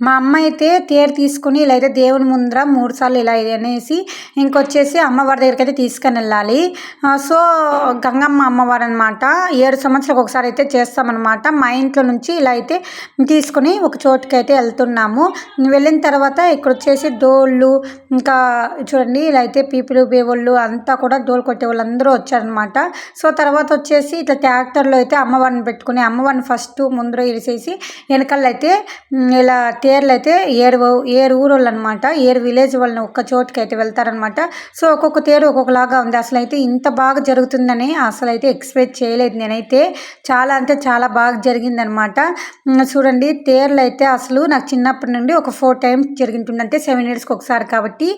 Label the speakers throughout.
Speaker 1: మా అమ్మ అయితే తేరు తీసుకుని ఇలా అయితే దేవుని ముందర మూడుసార్లు ఇలా అనేసి ఇంకొచ్చేసి అమ్మవారి దగ్గరికి అయితే తీసుకొని వెళ్ళాలి. సో గంగమ్మ అమ్మవారు అనమాట ఏడు సంవత్సరాలకు ఒకసారి అయితే చేస్తామన్నమాట. మా ఇంట్లో నుంచి ఇలా అయితే తీసుకుని ఒక చోటుకి అయితే వెళ్తున్నాము. వెళ్ళిన తర్వాత ఇక్కడ వచ్చేసి డోళ్ళు ఇంకా చూడండి ఇలా అయితే పీపులు బేవోళ్ళు అంతా కూడా డోలు కొట్టే వాళ్ళు అందరూ వచ్చారనమాట సో తర్వాత వచ్చేసి ఇట్లా ట్రాక్టర్లో అయితే అమ్మవారిని పెట్టుకుని అమ్మవారిని ఫస్ట్ ముందర ఇరిసేసి వెనకాల అయితే ఇలా తేర్లు అయితే ఏడు ఏడు ఊరోళ్ళు అనమాట ఏడు విలేజ్ వాళ్ళని ఒక్క చోటుకి అయితే వెళ్తారనమాట. సో ఒక్కొక్క తేరు ఒక్కొక్కలాగా ఉంది. అసలు అయితే ఇంత బాగా జరుగుతుందని అసలు అయితే ఎక్స్పెక్ట్ చేయలేదు నేనైతే. చాలా అంటే చాలా బాగా జరిగిందనమాట. చూడండి తేర్లు అయితే అసలు నాకు చిన్నప్పటి నుండి ఒక ఫోర్ టైమ్స్ జరిగింటుంది అంటే సెవెన్ ఇయర్స్కి ఒకసారి కాబట్టి.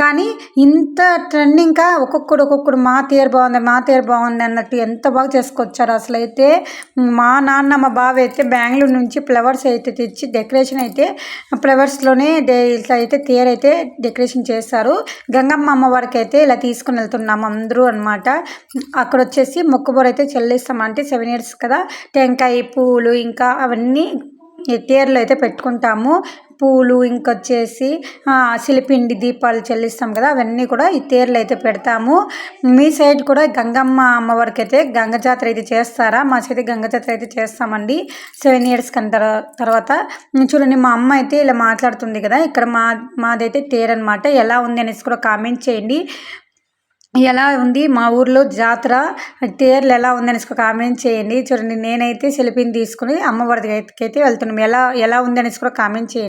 Speaker 1: కానీ ఇంత ట్రెండింగ్గా ఒక్కొక్కడు ఒక్కొక్కడు మా తేరు బాగుంది మా తేరు బాగుంది అన్నట్టు ఎంత బాగా చేసుకొచ్చారు అసలు అయితే మా నాన్న మా బావ అయితే బెంగళూరు నుంచి ఫ్లవర్స్ అయితే తెచ్చి డెకరేషన్ అయితే ఫ్లవర్స్లోనే ఇట్లా అయితే తేరు అయితే డెకరేషన్ చేస్తారు. గంగమ్మ అమ్మవారికి అయితే ఇలా తీసుకుని వెళ్తున్నాము అందరూ అనమాట అక్కడ వచ్చేసి మొక్కుబోరు అయితే చెల్లిస్తామంటే సెవెన్ ఇయర్స్ కదా. టెంకాయ పూలు ఇంకా అవన్నీ తేరులో అయితే పెట్టుకుంటాము. పూలు ఇంకొచ్చేసి శిలిపిండి దీపాలు చెల్లిస్తాం కదా అవన్నీ కూడా ఈ తేర్లు అయితే పెడతాము. మీ సైడ్ కూడా గంగమ్మ అమ్మవారికి అయితే గంగ జాతర అయితే చేస్తారా? మా సైడ్ గంగ జాతర అయితే చేస్తామండి. సెవెన్ ఇయర్స్ కన్నా తర్వాత. చూడండి మా అమ్మ అయితే ఇలా మాట్లాడుతుంది కదా ఇక్కడ మా మాదైతే తేర్ అనమాట ఎలా ఉంది అనేసి కూడా కామెంట్ చేయండి. ఎలా ఉంది మా ఊర్లో జాతర? తేర్లు ఎలా ఉందని కామెంట్ చేయండి. చూడండి నేనైతే సెల్ఫీని తీసుకుని అమ్మవారి దగ్గరికి అయితే వెళ్తున్నాం. ఎలా ఎలా ఉంది అనేసి కూడా కామెంట్ చేయండి.